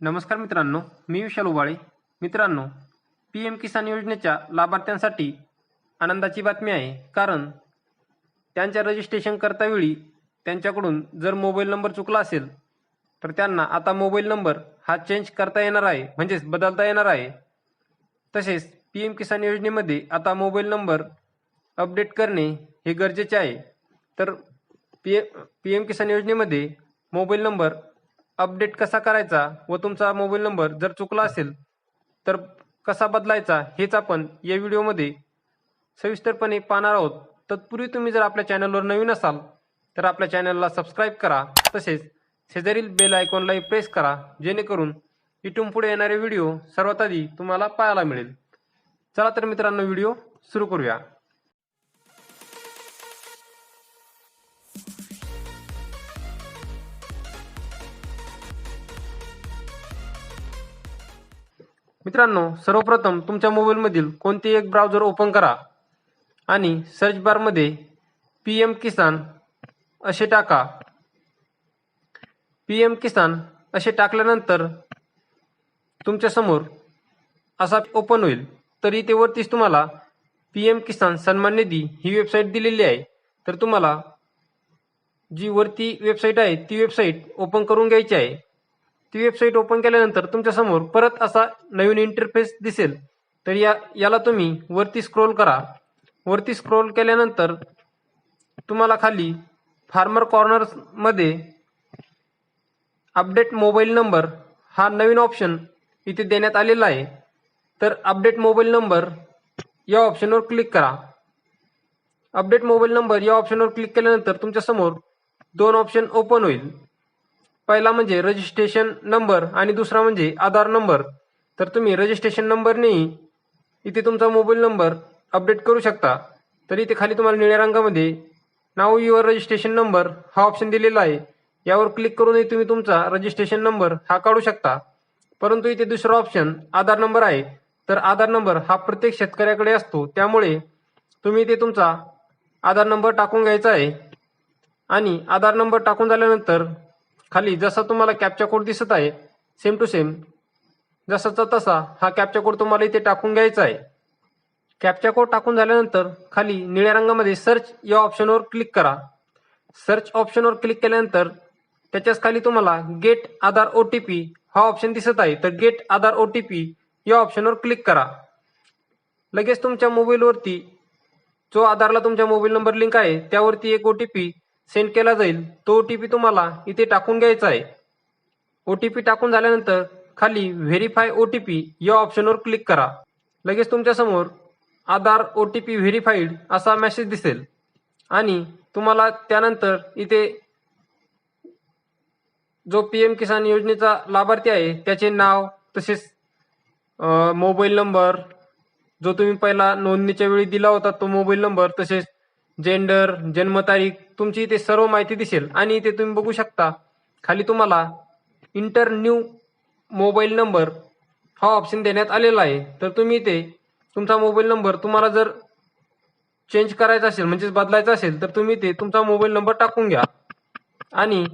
नमस्कार मित्रांनो मी विशाल उबाळे. मित्रांनो पी एम किसान योजनेच्या लाभार्थ्यांसाठी आनंदाची बातमी आहे. कारण त्यांच्या रजिस्ट्रेशन करतावेळी त्यांच्याकडून जर मोबाईल नंबर चुकला असेल तर त्यांना आता मोबाईल नंबर हा चेंज करता येणार आहे म्हणजेच बदलता येणार आहे. तसेच पी एम किसान योजनेमध्ये आता मोबाईल नंबर अपडेट करणे हे गरजेचे आहे. तर पी पी एम किसान योजनेमध्ये मोबाईल नंबर अपडेट कसा करायचा व तुमचा मोबाईल नंबर जर चुकला असेल तर कसा बदलायचा हेच आपण या व्हिडिओमध्ये सविस्तरपणे पाहणार आहोत. तत्पूर्वी तुम्ही जर आपल्या चॅनलवर नवीन असाल तर आपल्या चॅनलला सबस्क्राईब करा तसेच शेजारील बेल आयकॉनलाही प्रेस करा जेणेकरून इथून पुढे येणारे व्हिडिओ सर्वात आधी तुम्हाला पाहायला मिळेल. चला तर मित्रांनो व्हिडिओ सुरू करूया. मित्रांनो सर्वप्रथम तुमच्या मोबाईलमधील कोणते एक ब्राउझर ओपन करा आणि सर्च बारमध्ये पी एम किसान असे टाका. पी एम किसान असे टाकल्यानंतर तुमच्यासमोर असा ओपन होईल. तर इथे वरतीच तुम्हाला पी एम किसान सन्मान निधी ही वेबसाईट दिलेली आहे. तर तुम्हाला जी वरती वेबसाईट आहे ती वेबसाईट ओपन करून घ्यायची आहे. ती वेबसाईट ओपन केल्यानंतर तुमच्यासमोर परत असा नवीन इंटरफेस दिसेल. तर या याला तुम्ही वरती स्क्रोल करा. वरती स्क्रोल केल्यानंतर तुम्हाला खाली फार्मर कॉर्नर्समध्ये अपडेट मोबाईल नंबर हा नवीन ऑप्शन इथे देण्यात आलेला आहे. तर अपडेट मोबाईल नंबर या ऑप्शनवर क्लिक करा. अपडेट मोबाईल नंबर या ऑप्शनवर क्लिक केल्यानंतर तुमच्यासमोर दोन ऑप्शन ओपन होईल. पहिला म्हणजे रजिस्ट्रेशन नंबर आणि दुसरा म्हणजे आधार नंबर तर तुम्ही रजिस्ट्रेशन नंबरनेही इथे तुमचा मोबाईल नंबर अपडेट करू शकता. तर इथे खाली तुम्हाला निळ्या रंगामध्ये नाव युअर रजिस्ट्रेशन नंबर हा ऑप्शन दिलेला आहे. यावर क्लिक करूनही तुम्ही तुमचा रजिस्ट्रेशन नंबर हा काढू शकता. परंतु इथे दुसरा ऑप्शन आधार नंबर आहे. तर आधार नंबर हा प्रत्येक शेतकऱ्याकडे असतो. त्यामुळे तुम्ही इथे तुमचा आधार नंबर टाकून घ्यायचा आहे. आणि आधार नंबर टाकून झाल्यानंतर खाली जसा तुम्हाला कॅपचा कोड दिसत आहे सेम टू सेम जसाचा तसा हा कॅपचा कोड तुम्हाला इथे टाकून घ्यायचा आहे. कॅपचा कोड टाकून झाल्यानंतर खाली निळ्या रंगामध्ये सर्च या ऑप्शनवर क्लिक करा. सर्च ऑप्शनवर क्लिक केल्यानंतर त्याच्याच खाली तुम्हाला get Aadhaar O T P हा ऑप्शन दिसत आहे. तर get Aadhaar O T P या ऑप्शनवर क्लिक करा. लगेच तुमच्या मोबाईलवरती जो आधारला तुमच्या मोबाईल नंबर लिंक आहे त्यावरती एक ओ टी पी सेंड केला जाईल तो ओ टी पी तुम्हाला इथे टाकून घ्यायचा आहे. ओ टी पी टाकून झाल्यानंतर खाली व्हेरीफाय ओ टी पी या ऑप्शनवर क्लिक करा. लगेच तुमच्यासमोर Aadhaar O T P verified असा मेसेज दिसेल. आणि तुम्हाला त्यानंतर इथे जो पी एम किसान योजनेचा लाभार्थी आहे त्याचे नाव तसेच मोबाईल नंबर जो तुम्ही पहिला नोंदणीच्या वेळी दिला होता तो मोबाईल नंबर तसेच जेंडर जन्मतारीख तुमची इथे सर्व माहिती दिसेल. आणि इथे तुम्ही बघू शकता खाली तुम्हाला इंटर न्यू मोबाईल नंबर हा ऑप्शन देण्यात आलेला आहे. तर तुम्ही इथे तुमचा मोबाईल नंबर तुम्हाला जर चेंज करायचा असेल म्हणजेच बदलायचा असेल तर तुम्ही ते तुमचा मोबाईल नंबर टाकून घ्या. आणि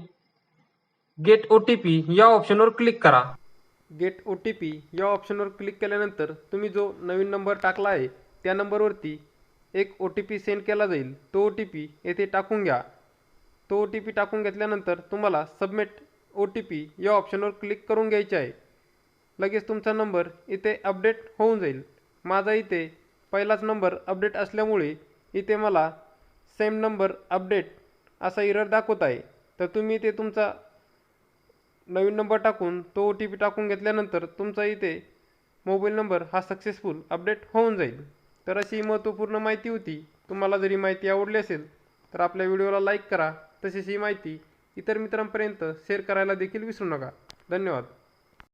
गेट ओ टी पी या ऑप्शनवर क्लिक करा. गेट ओ टी पी या ऑप्शनवर क्लिक केल्यानंतर तुम्ही जो नवीन नंबर टाकला आहे त्या नंबरवरती एक ओ टी पी सेंड केला जाईल. तो ओ टी पी येथे टाकून घ्या. तो ओ टी पी टाकून घेतल्यानंतर तुम्हाला सबमिट ओ टी पी या ऑप्शनवर क्लिक करून घ्यायचे आहे. लगेच तुमचा नंबर इथे अपडेट होऊन जाईल. माझा इथे पहिलाच नंबर अपडेट असल्यामुळे इथे मला सेम नंबर अपडेट असा इरर दाखवत आहे. तर तुम्ही इथे तुमचा नवीन नंबर टाकून तो ओ टी पी टाकून घेतल्यानंतर तुमचा इथे मोबाईल नंबर हा सक्सेसफुल अपडेट होऊन जाईल. तर अशी महत्त्वपूर्ण माहिती होती. तुम्हाला जरी माहिती आवडली असेल तर आपल्या व्हिडिओला लाईक करा. तसेच ही माहिती इतर मित्रांपर्यंत शेअर करायला देखील विसरू नका. धन्यवाद.